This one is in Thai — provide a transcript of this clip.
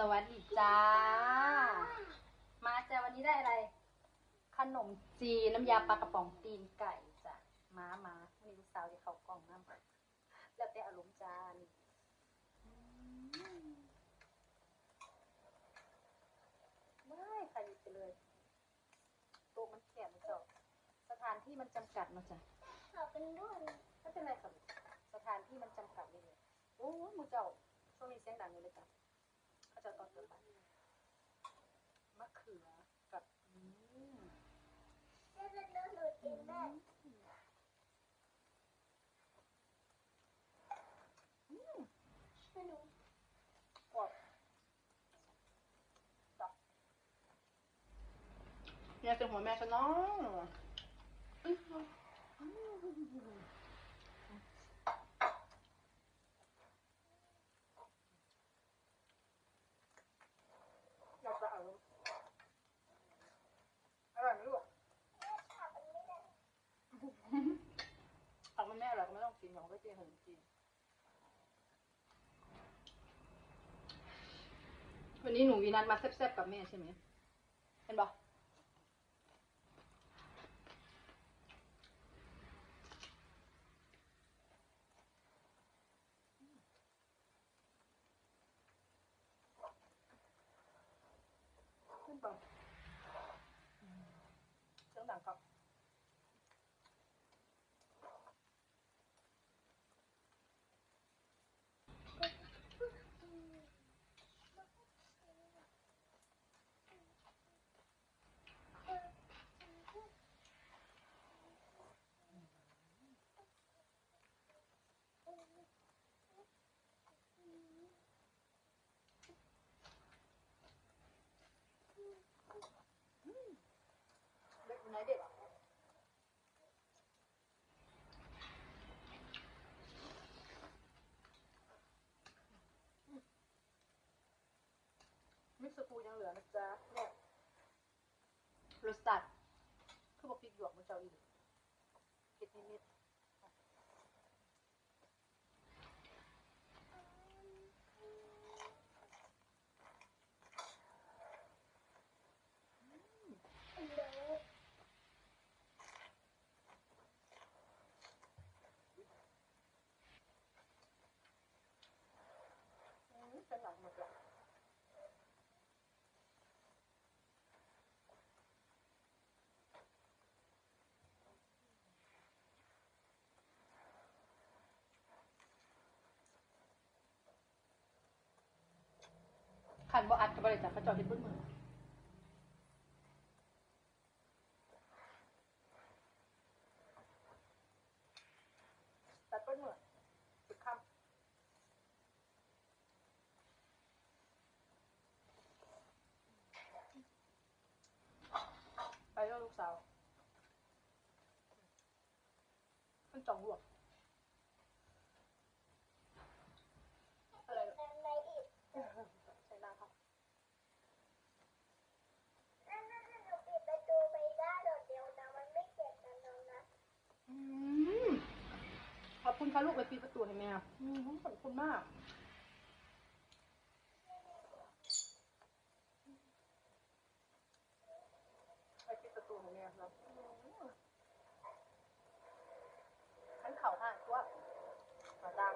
สวัสดีจ้า มาจ้าวันนี้ได้อะไร ขนมจีนน้ำยาปลากระป๋องตีนไก่จ้ะมามามีลูกสาวที่เขากล่องน้ำแล้วแต่อารมณ์จ้านี่อืมได้ใครหยิบไปเลยโต๊ะมันแคบมันเจาะสถานที่มันจำกัดมาจ้ะขอเป็นด้วยไม่เป็นไรค่ะลูกสถานที่มันจำกัดเลยเลยโอ้ยหมูเจ้าช่วงนี้เสียงดังเลยเลยจ้ะเขา จะตอนเกิดไปมะเขือกับอืมแม่เป็นเนื้อหนูกินแม่แม่หนูกรอบจ้ะเนี่ยเป็นหัวแม่ฉันน้องอื้ออยากจะเอาอร่อยไหมลูก แม่ขับมันไม่ได้ ผักมันแม่อร่ อยก็ไม่ต้องกินของก็กินขนมจีนวันนี้หนูวีนันมาแซ่บๆกับแม่ใช่ไหมเห็นปะขึ้นปะอืมเสียงดังครับ เด็กคนไหนเด็กอะมิ สกูยังเหลือนะจ๊ะเนี่ยรสตัดคือบอกพริกหยวกมันเจ้าอีกเผ็ดนิดๆอืมเป็นหลังหมดละ ขันบ่อัดกับบริษัทเขาเจอดเห็นเบนมือตัดเบนมือสุดคำไปแล้วลูกสาวมันจองรวก พาลูกไปปีประตูให้แม่อืมัอบคุณมากไปปีประตูให้แม่ครับขันเข่าห่างตัวมาดัง